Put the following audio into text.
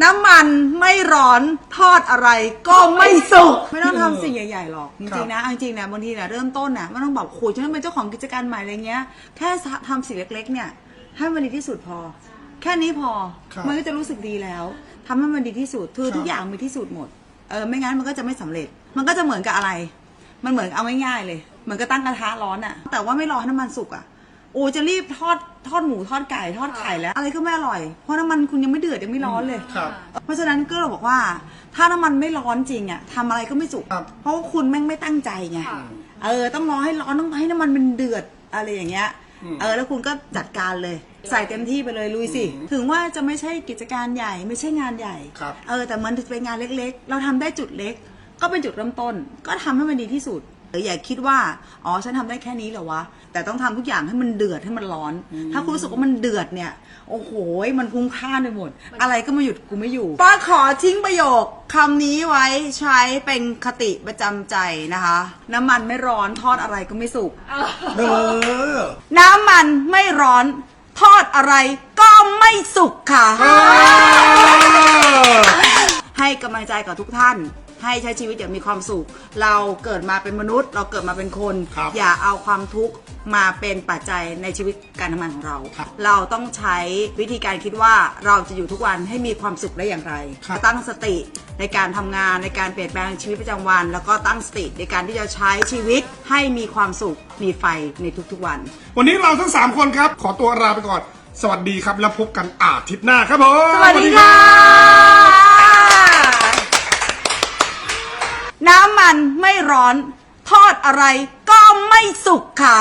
น้ำมันไม่ร้อนทอดอะไรก็ไม่สุกไม่ต้องทำสิ่งใหญ่ๆหรอกจครัริบงๆนะเอาจริงๆนะบางทีนะเริ่มต้นนะไม่ต้องแบบโอ้โหฉันเป็นเจ้าของกิจการใหม่อะไรเงี้ย แค่ทำสิ่งเล็กๆ เนี่ย ให้มันดีที่สุดพอ แค่นี้พอครับมันก็จะรู้สึกดีแล้วทำให้มันดีที่สุดคือครับทุกอย่างมีที่สุดหมดเออไม่งั้นมันก็จะไม่สำเร็จ มันก็จะเหมือนกับอะไร มันเหมือนเอาง่ายๆเลย เหมือนกับตั้งกระทะร้อนอะแต่ว่าไม่รอให้น้ำมันสุกอะโอ้จะรีบทอดทอดหมูทอดไก่ทอดไข่แล้ว อะไรก็ไม่อร่อย เพราะน้ำมันคุณยังไม่เดือดยังไม่ร้อนเลย ครับ เพราะฉะนั้นก็เราบอกว่า ถ้าน้ำมันไม่ร้อนจริงอะทำอะไรก็ไม่สุก ครับ เพราะว่าคุณแม่งไม่ตั้งใจไง ค่ะ เออ ต้องรอให้ร้อนต้องให้น้ำมันมันเดือดอะไรอย่างเงี้ย อืม เออ แล้วคุณก็จัดการเลย ใส่เต็มที่ไปเลยลุยสิ ถึงว่าจะไม่ใช่กิจการใหญ่ไม่ใช่งานใหญ่ ครับ เออ แต่มันเป็นงานเล็กๆ เราทำได้จุดเล็ก ก็เป็นจุดเริ่มต้น ก็ทำให้มันดีที่สุด เอออย่าคิดว่า อ๋อ ฉันทำได้แค่นี้เหรอวะ แต่ต้องทำทุกอย่างให้มันเดือดให้มันร้อน ถ้าคุณรู้สึกว่ามันเดือดเนี่ย โอ้โห มันพุ่งพล่านไปหมด อะไรก็มาหยุดกูไม่อยู่ ป้าขอทิ้งประโยคคำนี้ไว้ใช้เป็นคติประจำใจนะคะ น้ำมันไม่ร้อนทอดอะไรก็ไม่สุกเออน้ำมันไม่ร้อนทอดอะไรก็ไม่สุกค่ะเออให้กำลังใจกับทุกท่าน ให้ใช้ชีวิตอย่างมีความสุข เราเกิดมาเป็นมนุษย์ เราเกิดมาเป็นคน ครับอย่าเอาความทุกข์มาเป็นปัจจัยในชีวิตการทำงานของเรา ครับเราต้องใช้วิธีการคิดว่าเราจะอยู่ทุกวันให้มีความสุขได้อย่างไร ครับ ตั้งสติในการทำงานในการเปลี่ยนแปลงชีวิตประจำวัน แล้วก็ตั้งสติในการที่จะใช้ชีวิตให้มีความสุขมีไฟในทุกๆวัน วันนี้เราทั้งสามคนครับ ขอตัวลาไปก่อน สวัสดีครับ แล้วพบกันอาทิตย์หน้าครับผม สวัสดีค่ะ ไม่ร้อน ทอดอะไรก็ไม่สุกค่ะ